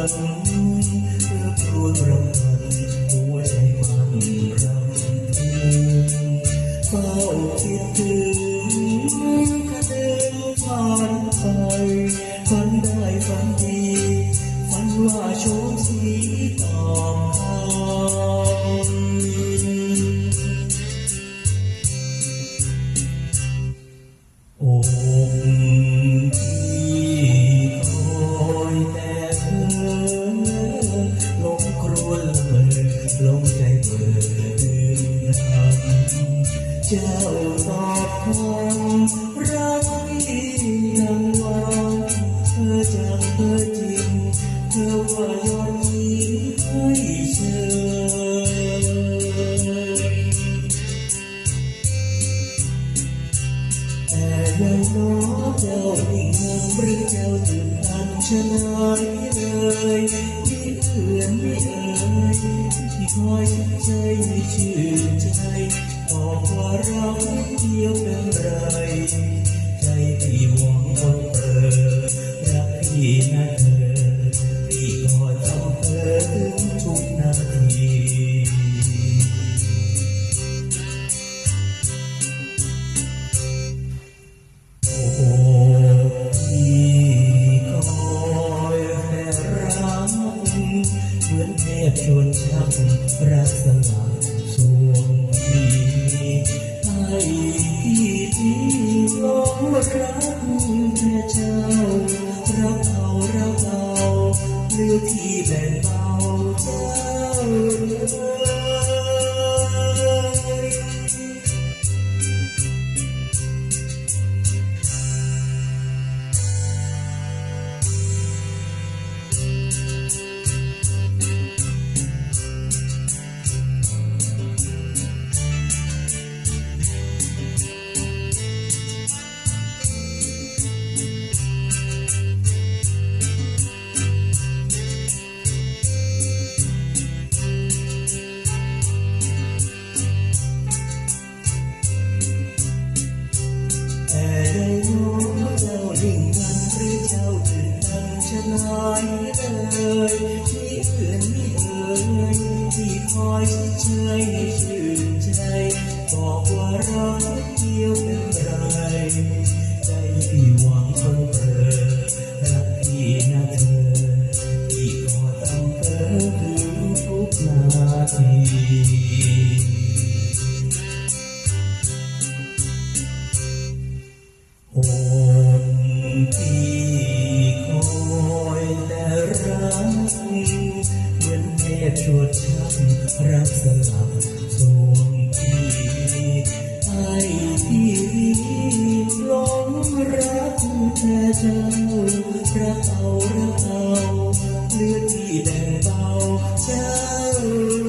ครวญรำพันหัวใจมันรำพึงเฝ้าคิดถึงกระเด็นผ่านไปฝันได้ฝันดีฝันว่า เจ้าตอบคำรักที่ยังหวังเธอจังเธอจริงเธอว่ายอดยิ้มให้เชยแต่ยังน้อเจ้านิ่งเงินหรือเจ้าตื่นตันชะนายเลย เลื่อนไม่เอ่ยที่คอยใจไม่ชื่นใจบอกว่าเราเดียวเป็นไร ใจที่หวังคนเพชวนชักรักสลักสวงที่ให้ที่ทิ้งลงรักแค่เจ้ารักเอารักเอาเลือกที่แบ่งเบาเจ้า อยเชยให้ชื่นใจบอกว่ารักเดียวเป็นไรใจพี่หวังเพิ่งเปิดรักพี่นะเธอพี่ขอทำเธอถึงทุกนาทีอง พชวดช่ารับสลับดวงทีให้ที่หลงรักแต่เจ้ารักเอารักเอาเลือดที่แดงเบาเจ้า